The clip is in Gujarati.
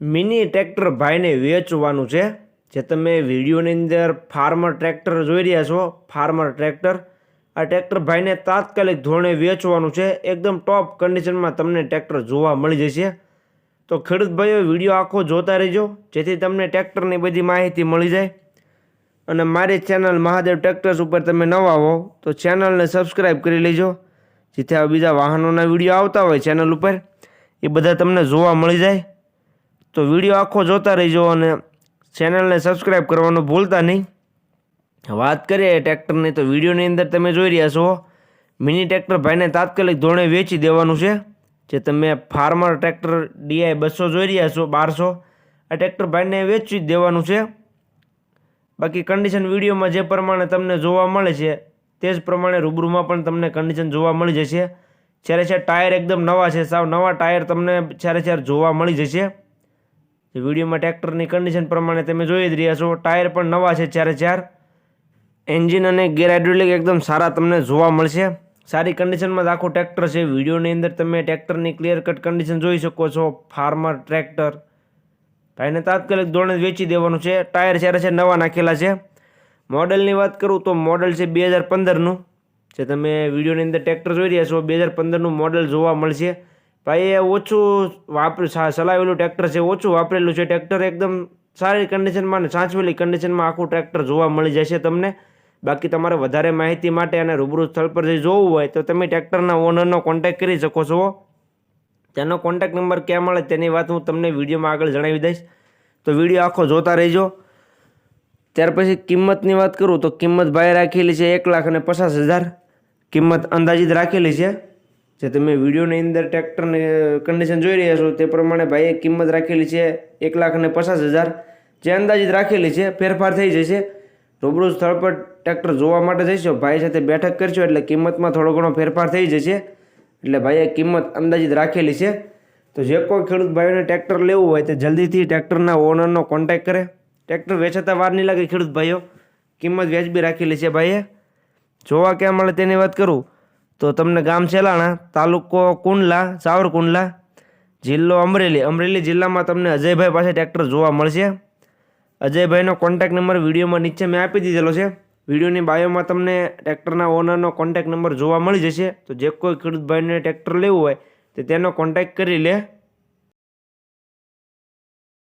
મિની ટ્રેક્ટર ભાઈને વેચવાનું છે. જે તમે વિડીયોની અંદર ફાર્મર ટ્રેક્ટર જોઈ રહ્યા છો. Farmer tractor. આ ટ્રેક્ટર ભાઈને તાત્કાલિક ધોરણે વેચવાનું છે. એકદમ ટોપ કન્ડિશનમાં તમને ટ્રેક્ટર જોવા મળી જશે. તો ખેડૂત ભાઈઓ, વીડિયો આખો જોતા રહેજો. જેથી તમને ટ્રેક્ટરની બધી માહિતી મળી જાય. અને મારી ચેનલ મહાદેવ ટ્રેક્ટર્સ ઉપર તમે નવા હો, તો ચેનલને સબસ્ક્રાઈબ કરી લેજો. જેથી આ બીજા વાહનોના વીડિયો આવતા હોય ચેનલ ઉપર. એ બધા તમને જોવા મળી જાય. તો વીડિયો આખો જોતા રહેજો અને ચેનલને સબસ્ક્રાઈબ કરવાનું ભૂલતા નહીં. વાત કરીએ ટ્રેક્ટરની, તો વિડીયોની અંદર તમે જોઈ રહ્યા છો, મિની ટ્રેક્ટર ભાઈને તાત્કાલિક ધોરણે વેચી દેવાનું છે, જે તમે ફાર્મર ટ્રેક્ટર ડીઆઈ બસો જોઈ રહ્યા છો, બારસો. આ ટ્રેક્ટર ભાઈને વેચી જ દેવાનું છે. બાકી કન્ડિશન વિડીયોમાં જે પ્રમાણે તમને જોવા મળે છે, તે જ પ્રમાણે રૂબરૂમાં પણ તમને કન્ડિશન જોવા મળી જશે. જ્યારે છે ટાયર એકદમ નવા છે, સાવ નવા ટાયર તમને જ્યારે જ્યારે જોવા મળી જશે. વિડીયોમાં ટ્રેક્ટરની કન્ડિશન પ્રમાણે તમે જોઈ જ રહ્યા છો, ટાયર પણ નવા છે ચારે ચાર. એન્જિન અને ગેર હાઇડ્રોલિક એકદમ સારા તમને જોવા મળશે. સારી કન્ડિશનમાં જ આખું ટ્રેક્ટર છે. વિડીયોની અંદર તમે ટ્રેક્ટરની ક્લિયર કટ કન્ડિશન જોઈ શકો છો. ફાર્મર ટ્રેક્ટર ભાઈને તાત્કાલિક ધોરણે વેચી દેવાનું છે. ટાયર જ્યારે છે નવા નાખેલા છે. મોડલની વાત કરું તો મોડલ છે બે હજાર પંદરનું. જે તમે વિડીયોની અંદર ટ્રેક્ટર જોઈ રહ્યા છો, બે હજાર પંદરનું મોડલ જોવા મળશે. ભાઈ, એ ઓછું વાપર ચલાવેલું ટ્રેક્ટર છે, ઓછું વાપરેલું છે. ટ્રેક્ટર એકદમ સારી કન્ડિશનમાં અને સાચવેલી કન્ડિશનમાં આખું ટ્રેક્ટર જોવા મળી જશે તમને. બાકી તમારે વધારે માહિતી માટે અને રૂબરૂ સ્થળ પર જે જોવું હોય તો તમે ટ્રેક્ટરના ઓનરનો કોન્ટેક્ટ કરી શકો છો. તેનો કોન્ટેક્ટ નંબર ક્યાં મળે તેની વાત હું તમને વિડીયોમાં આગળ જણાવી દઈશ. તો વીડિયો આખો જોતા રહેજો. ત્યાર પછી કિંમતની વાત કરું તો કિંમત ભાઈ રાખેલી છે એક લાખ અને પચાસ હજાર. કિંમત અંદાજિત રાખેલી છે. જે તમે વિડીયોની અંદર ટ્રેક્ટરની કન્ડિશન જોઈ રહ્યા છો, તે પ્રમાણે ભાઈએ કિંમત રાખેલી છે એક લાખ અને પચાસ હજાર. જે અંદાજિત રાખેલી છે, ફેરફાર થઈ જશે. રૂબરૂ સ્થળ પર ટ્રેક્ટર જોવા માટે જઈશો. ભાઈ સાથે બેઠક કરશો એટલે કિંમતમાં થોડો ઘણો ફેરફાર થઈ જશે. એટલે ભાઈએ કિંમત અંદાજિત રાખેલી છે. તો જે કોઈ ખેડૂત ભાઈઓને ટ્રેક્ટર લેવું હોય તે જલ્દીથી ટ્રેક્ટરના ઓનરનો કોન્ટેક્ટ કરે. ટ્રેક્ટર વેચાતા વાર નહીં લાગે ખેડૂત ભાઈઓ. કિંમત વ્યાજબી રાખેલી છે ભાઈએ. જોવા ક્યાં મળે તેની વાત કરું. તો તમને ગામ છેલાણા, તાલુકો કુંડલા, સાવરકુંડલા, જિલ્લો અમરેલી. અમરેલી જિલ્લામાં તમને અજયભાઈ પાસે ટ્રેક્ટર જોવા મળશે. અજયભાઈનો કોન્ટેક નંબર વિડીયોમાં નીચે મેં આપી દીધેલો છે. વિડીયોની બાયોમાં તમને ટ્રેક્ટરના ઓનરનો કોન્ટેક્ટ નંબર જોવા મળી જશે. તો જે કોઈ ખેડૂત ભાઈને ટ્રેક્ટર લેવું હોય, તો તેનો કોન્ટેક કરી લે.